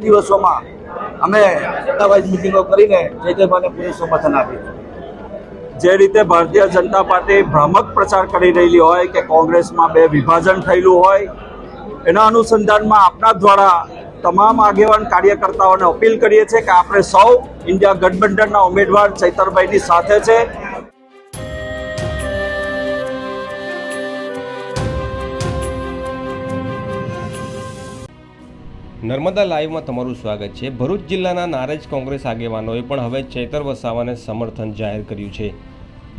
દિવસોમાં અમે સત્તાવાઇઝ મિટિંગો કરીને જે તે મને પૂરું સમર્થન આપ્યું. જે રીતે ભારતીય જનતા પાર્ટી ભ્રામક પ્રચાર કરી રહેલી હોય કે કોંગ્રેસમાં બે વિભાજન થયેલું હોય, એના અનુસંધાનમાં આપના દ્વારા તમામ આગેવાન કાર્યકર્તાઓને અપીલ કરીએ છીએ કે આપણે સૌ ઇન્ડિયા ગઠબંધનના ઉમેદવાર ચૈતરભાઈની સાથે છે. નર્મદા લાઈવમાં તમારું સ્વાગત છે. ભરૂચ જિલ્લાના નારેજ કોંગ્રેસ આગેવાનોએ પણ હવે ચેતર વસાવાને સમર્થન જાહેર કર્યું છે.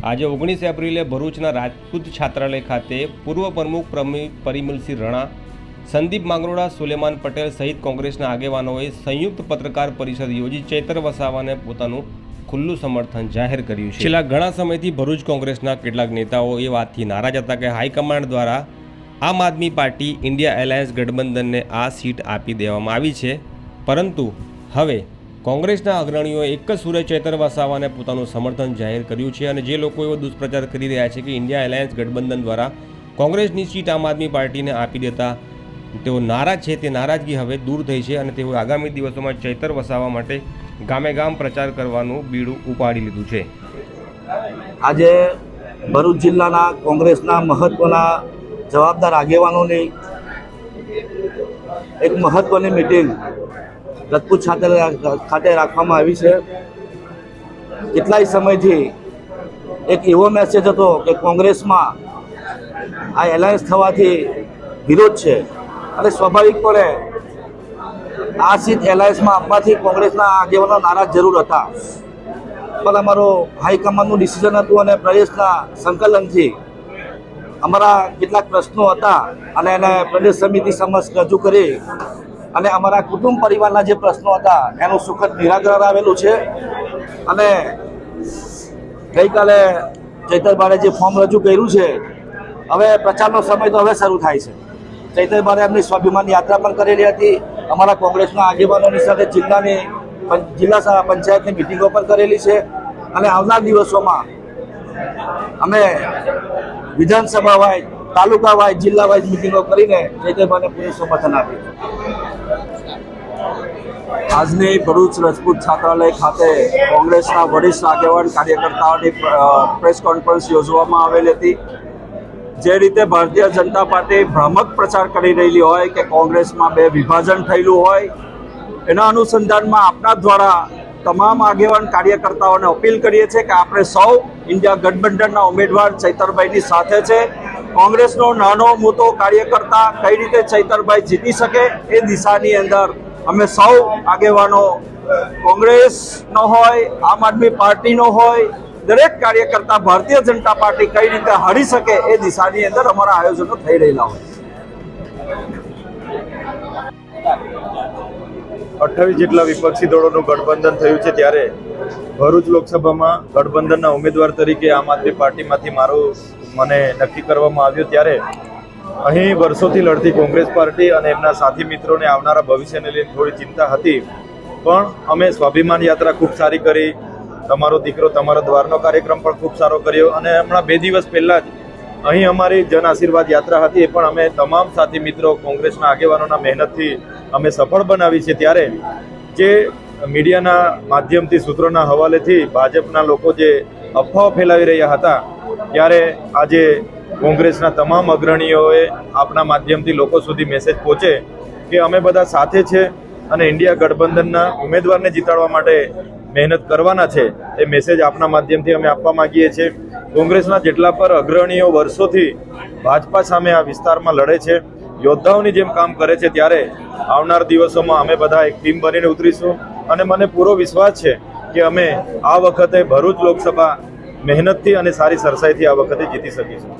આજે ઓગણીસ એપ્રિલે ભરૂચના રાજપૂત છાત્રાલય ખાતે પૂર્વ પ્રમુખ પ્રમી- પરિમલસિંહ રણા, સંદીપ માંગરોળા, સુલેમાન પટેલ સહિત કોંગ્રેસના આગેવાનોએ સંયુક્ત પત્રકાર પરિષદ યોજી ચેતર વસાવાને પોતાનું ખુલ્લું સમર્થન જાહેર કર્યું છે. છેલ્લા ઘણા સમયથી ભરૂચ કોંગ્રેસના કેટલાક નેતાઓ એ વાતથી નારાજ હતા કે હાઈકમાન્ડ દ્વારા Aam Aadmi Party India alliance ગઠબંધનને આ સીટ આપી દેવામાં આવી છે. પરંતુ હવે કોંગ્રેસના અગ્રણીઓએ એક જ સુરે ચેતર વસાવાને પોતાનું સમર્થન જાહેર કર્યું છે અને જે લોકો એવો દુષ્પ્રચાર કરી રહ્યા છે કે ઇન્ડિયા એલાયન્સ ગઠબંધન દ્વારા કોંગ્રેસની સીટ આમ આદમી પાર્ટીને આપી દેતા તેઓ નારાજ છે. તે નારાજગી હવે દૂર થઈ છે અને તેઓ આગામી દિવસોમાં ચૈતર વસાવા માટે ગામે ગામ પ્રચાર કરવાનું બીડું ઉપાડી લીધું છે. આજે ભરૂચ જિલ્લાના કોંગ્રેસના મહત્વના જવાબદાર આગેવાનોની એક મહત્વની મિટિંગ રજપૂત ખાતે ખાતે રાખવામાં આવી છે. કેટલાય સમયથી એક એવો મેસેજ હતો કે કોંગ્રેસમાં આ એલાયન્સ થવાથી વિરોધ છે. અને સ્વાભાવિકપણે આ સીટ એલાયન્સમાં આપવાથી કોંગ્રેસના આગેવાનો નારાજ જરૂર હતા. પણ અમારો હાઈકમાન્ડનું ડિસિઝન હતું અને પ્રદેશના સંકલનથી અમારા કેટલાક પ્રશ્નો હતા અને એને પ્રદેશ સમિતિ સમક્ષ રજૂ કરી અને અમારા કુટુંબ પરિવારના જે પ્રશ્નો હતા, એનું સુખદ નિરાકરણ આવેલું છે. અને ગઈકાલે ચૈતરભારે જે ફોર્મ રજૂ કર્યું છે, હવે પ્રચારનો સમય તો હવે શરૂ થાય છે. ચૈતરભારે એમની સ્વાભિમાન યાત્રા પણ કરેલી હતી. અમારા કોંગ્રેસના આગેવાનોની સાથે જિલ્લાની જિલ્લા પંચાયતની મિટિંગો પણ કરેલી છે. અને આવનાર દિવસોમાં અમે વિધાનસભા વાઇઝ તાલુકા વાઇઝ જિલ્લા વાઇઝ મિટિંગો કરીને ચૈતરભાઈને પૂરું સમર્થન આપ્યું આજની ભરૂચ રાજપૂત છાત્રાલય ખાતે કોંગ્રેસના વરિષ્ઠ આગેવાન કાર્યકર્તાઓની પ્રેસ કોન્ફરન્સ યોજવામાં આવેલી હતી. જે રીતે ભારતીય જનતા પાર્ટી ભ્રામક પ્રચાર કરી રહેલી હોય કે કોંગ્રેસમાં બે વિભાજન થયેલું હોય, એના અનુસંધાનમાં આપના દ્વારા તમામ આગેવાન કાર્યકર્તાઓને અપીલ કરીએ છીએ કે આપણે સૌ ઇન્ડિયા ગઠબંધનના ઉમેદવાર ચૈતરભાઈની સાથે છે. કોંગ્રેસનો નાનો મોટો કાર્યકર્તા કઈ રીતે ચૈતરભાઈ જીતી શકે એ દિશાની અંદર અમે સૌ આગેવાનો, કોંગ્રેસનો હોય, આમ આદમી પાર્ટીનો હોય, દરેક કાર્યકર્તા ભારતીય જનતા પાર્ટી કઈ રીતે હારી શકે એ દિશાની અંદર અમારા આયોજનો થઈ રહેલા હોય. અઠ્ઠાવીસ જેટલા વિપક્ષી દળોનું ગઠબંધન થયું છે ત્યારે ભરૂચ લોકસભામાં ગઠબંધનના ઉમેદવાર તરીકે આમ આદમી પાર્ટીમાંથી મારું મને નક્કી કરવામાં આવ્યું ત્યારે અહીં વર્ષોથી લડતી કોંગ્રેસ પાર્ટી અને એમના સાથી મિત્રોને આવનારા ભવિષ્યને લઈને થોડી ચિંતા હતી. પણ અમે સ્વાભિમાન યાત્રા ખૂબ સારી કરી. તમારો દીકરો તમારા દ્વારનો કાર્યક્રમ પણ ખૂબ સારો કર્યો અને હમણાં બે દિવસ પહેલાં જ અહીં અમારી જન આશીર્વાદ યાત્રા હતી. એ પણ અમે તમામ સાથી મિત્રો કોંગ્રેસના આગેવાનોના મહેનતથી અમે સફળ બનાવી છે ત્યારે જે મીડિયાના માધ્યમથી, સૂત્રોના હવાલેથી ભાજપના લોકો જે અફવાઓ ફેલાવી રહ્યા હતા, ત્યારે આજે કોંગ્રેસના તમામ અગ્રણીઓએ આપણા માધ્યમથી લોકો સુધી મેસેજ પહોંચે કે અમે બધા સાથે છે અને ઇન્ડિયા ગઠબંધનના ઉમેદવારને જીતાડવા માટે મહેનત કરવાના છે. એ મેસેજ આપના માધ્યમથી અમે આપવા માગીએ છીએ. કોંગ્રેસના જેટલા પર અગ્રણીઓ વર્ષોથી ભાજપા સામે આ વિસ્તારમાં લડે છે, યોદ્ધાઓની જેમ કામ કરે છે, ત્યારે આવનાર દિવસોમાં અમે બધા એક ટીમ બનીને ઉતરીશું. અને મને પૂરો વિશ્વાસ છે કે અમે આ વખતે ભરૂચ લોકસભા મહેનતથી અને સારી સરસાઈથી આ વખતે જીતી શકીશું.